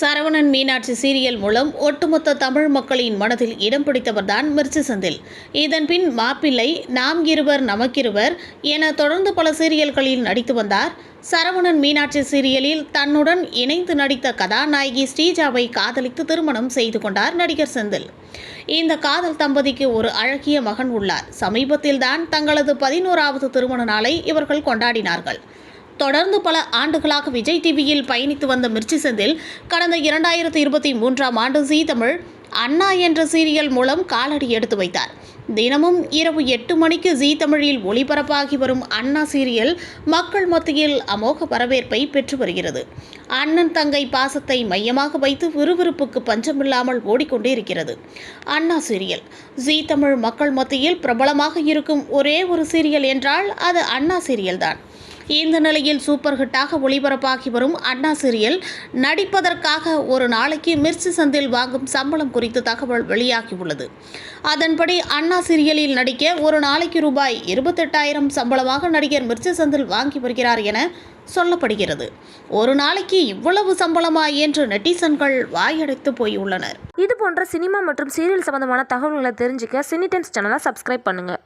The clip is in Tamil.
சரவணன் மீனாட்சி சீரியல் மூலம் ஒட்டுமொத்த தமிழ் மக்களின் மனதில் இடம் பிடித்தவர்தான் மிர்ச்சி செந்தில். இதன்பின் மாப்பிள்ளை நாம் இருவர் நமக்கிருவர் என தொடர்ந்து பல சீரியல்களில் நடித்து வந்தார். சரவணன் மீனாட்சி சீரியலில் தன்னுடன் இணைந்து நடித்த கதாநாயகி ஸ்ரீஜாவை காதலித்து திருமணம் செய்து கொண்டார் நடிகர் செந்தில். இந்த காதல் தம்பதிக்கு ஒரு அழகிய மகன் உள்ளார். சமீபத்தில்தான் தங்களது பதினோராவது திருமண நாளை இவர்கள் கொண்டாடினார்கள். தொடர்ந்து பல ஆண்டுகளாக விஜய் டிவியில் பயணித்து வந்த மிர்ச்சி செந்தில் கடந்த இரண்டாயிரத்தி இருபத்தி மூன்றாம் ஆண்டு ஜீ தமிழ் அண்ணா என்ற சீரியல் மூலம் காலடி எடுத்து வைத்தார். தினமும் இரவு எட்டு மணிக்கு ஜீ தமிழில் ஒளிபரப்பாகி வரும் அண்ணா சீரியல் மக்கள் மத்தியில் அமோக வரவேற்பை பெற்று வருகிறது. அண்ணன் தங்கை பாசத்தை மையமாக வைத்து விறுவிறுப்புக்கு பஞ்சமில்லாமல் ஓடிக்கொண்டே இருக்கிறது அண்ணா சீரியல். ஜீ தமிழ் மக்கள் மத்தியில் பிரபலமாக இருக்கும் ஒரே ஒரு சீரியல் என்றால் அது அண்ணா சீரியல் தான் இந்த நிலையில் சூப்பர் ஹிட்டாக ஒளிபரப்பாகி வரும் அண்ணா சீரியல் நடிப்பதற்காக ஒரு நாளைக்கு மிர்ச்சி சந்தில் வாங்கும் சம்பளம் குறித்து தகவல் வெளியாகியுள்ளது. அதன்படி அண்ணா சீரியலில் நடிக்க ஒரு நாளைக்கு ரூபாய் இருபத்தெட்டாயிரம் சம்பளமாக நடிகர் மிர்ச்சி சந்தில் வாங்கி வருகிறார் என சொல்லப்படுகிறது. ஒரு நாளைக்கு இவ்வளவு சம்பளமா என்று நெட்டிசன்கள் வாயடைத்து போயுள்ளனர். இது போன்ற சினிமா மற்றும் சீரியல் சம்பந்தமான தகவல்களை தெரிஞ்சுக்க சினி டைம்ஸ் சேனலை சப்ஸ்கிரைப் பண்ணுங்கள்